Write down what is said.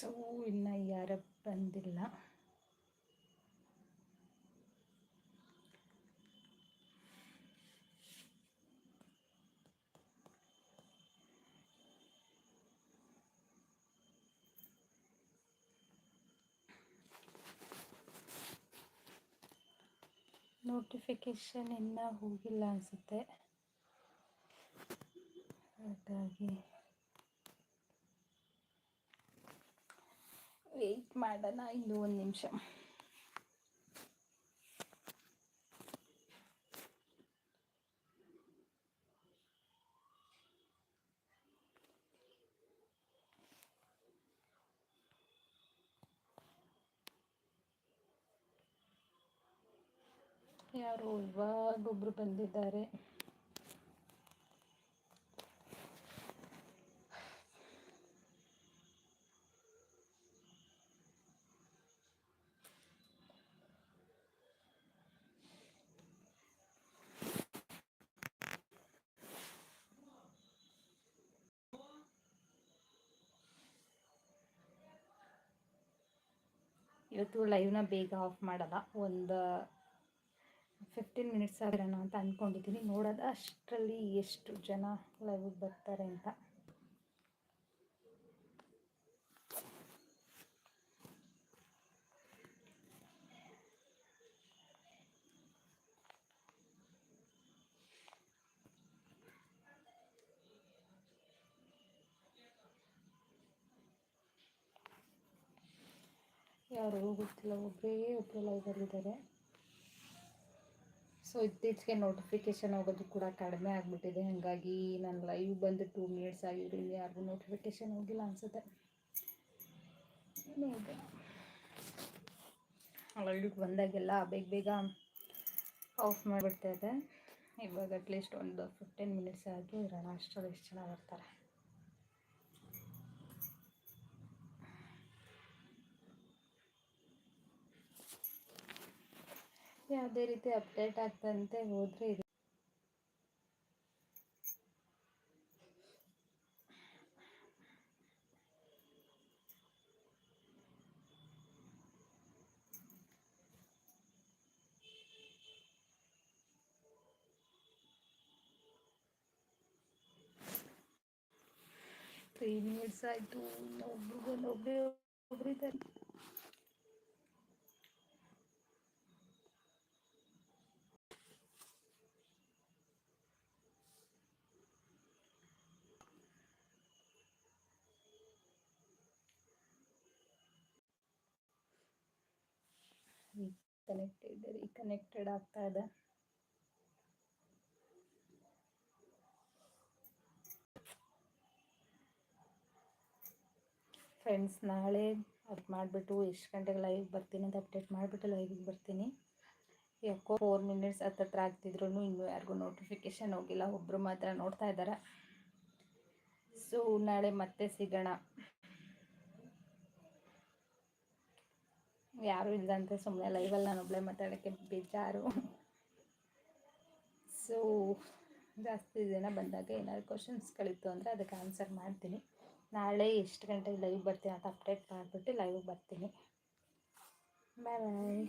So ಇನ್ನು ಯಾರ ಬಂದಿಲ್ಲ. ನೋಟಿಫಿಕೇಶನ್ ಇನ್ನೂ ಹೋಗಿಲ್ಲ ಅನಿಸುತ್ತೆ. ಹಾಗಾಗಿ ವೆಯ್ಟ್ ಮಾಡೋಣ ಇನ್ನು ಒಂದು ನಿಮಿಷ. ಯಾರು ಇವಾಗೊಬ್ರು ಬಂದಿದ್ದಾರೆ. ಇವತ್ತು ಲೈವ್ನ ಬೇಗ ಆಫ್ ಮಾಡಲ್ಲ. ಒಂದು ಫಿಫ್ಟೀನ್ ಮಿನಿಟ್ಸ್ ಆಗಿರೋಣ ಅಂತ ಅಂದ್ಕೊಂಡಿದ್ದೀನಿ ನೋಡೋದು ಅಷ್ಟರಲ್ಲಿ ಎಷ್ಟು ಜನ ಲೈವಿಗೆ ಬರ್ತಾರೆ ಅಂತ. ಯಾರು ಗೊತ್ತಿಲ್ಲ ಒಬ್ಬರೇ ಒಬ್ಬರು ಲೈವಲ್ಲಿದ್ದಾರೆ ಸೊ ಇತ್ತೀಚೆಗೆ ನೋಟಿಫಿಕೇಶನ್ ಹೋಗೋದು ಕೂಡ ಕಡಿಮೆ ಆಗಿಬಿಟ್ಟಿದೆ. ಹಾಗಾಗಿ ನಾನು ಲೈವ್ ಬಂದು ಟೂ ಮಿನಿಟ್ಸ್ ಆಗಿದ್ದರಿಂದ ಯಾರಿಗೂ ನೋಟಿಫಿಕೇಶನ್ ಹೋಗಿಲ್ಲ ಅನಿಸುತ್ತೆ. ಲೈವ್ ಬಂದಾಗೆಲ್ಲ ಬೇಗ ಬೇಗ ಆಫ್ ಮಾಡಿಬಿಡ್ತಾ ಇದೆ. ಇವಾಗ ಅಟ್ಲೀಸ್ಟ್ ಒಂದು ಫಿಫ್ಟೀನ್ ಮಿನಿಟ್ಸ್ ಆಗಿ ಇರೋಣ. ಅಷ್ಟರಲ್ಲಿ ಎಷ್ಟು ಜನ ಬರ್ತಾರೆ. ಯಾವುದೇ ರೀತಿ ಅಪ್ಡೇಟ್ ಆಗ್ತಂತೆ ಹೋದರೆ ಇದು ತ್ರೀ ಮಿನಿಟ್ಸ್ ಆಯಿತು ಒಬ್ರಿಗೂ ಒಬ್ಬರೇ ಒಬ್ಬರಿದ್ದಾರೆ ಕನೆಕ್ಟೆಡ್ ರೀಕನೆಕ್ಟೆಡ್ ಆಗ್ತಾ ಇದೆ. ಫ್ರೆಂಡ್ಸ್ ನಾಳೆ ಅದು ಮಾಡಿಬಿಟ್ಟು ಎಷ್ಟು ಗಂಟೆಗೆ ಲೈವ್ ಬರ್ತೀನಿ ಅಂತ ಅಪ್ಡೇಟ್ ಮಾಡಿಬಿಟ್ಟು ಲೈವಿಗೆ ಬರ್ತೀನಿ. ಯಾಕೋ ಫೋರ್ ಮಿನಿಟ್ಸ್ ಹತ್ತತ್ರ ಆಗ್ತಿದ್ರು ಇನ್ನೂ ಯಾರಿಗೂ ನೋಟಿಫಿಕೇಶನ್ ಹೋಗಿಲ್ಲ ಒಬ್ಬರು ಮಾತ್ರ ನೋಡ್ತಾ ಇದ್ದಾರೆ ಸೊ ನಾಳೆ ಮತ್ತೆ ಸಿಗೋಣ. ಯಾರೂ ಇಲ್ಲದಂತೆ ಸುಮ್ಮನೆ ಲೈವಲ್ಲಿ ನಾನು ಒಬ್ಬಳೆ ಮಾತಾಡೋಕ್ಕೆ ಬೇಜಾರು. ಸೊ ಜಾಸ್ತಿ ದಿನ ಬಂದಾಗ ಏನಾದ್ರು ಕ್ವಶನ್ಸ್ಗಳಿತ್ತು ಅಂದರೆ ಅದಕ್ಕೆ ಆನ್ಸರ್ ಮಾಡ್ತೀನಿ. ನಾಳೆ ಎಷ್ಟು ಗಂಟೆಗೆ ಲೈವ್ ಬರ್ತೀನಿ ಅಂತ ಅಪ್ಡೇಟ್ ಮಾಡಿಬಿಟ್ಟು ಲೈವ್ಗೆ ಬರ್ತೀನಿ. ಬಾಯ್ ಬಾಯ್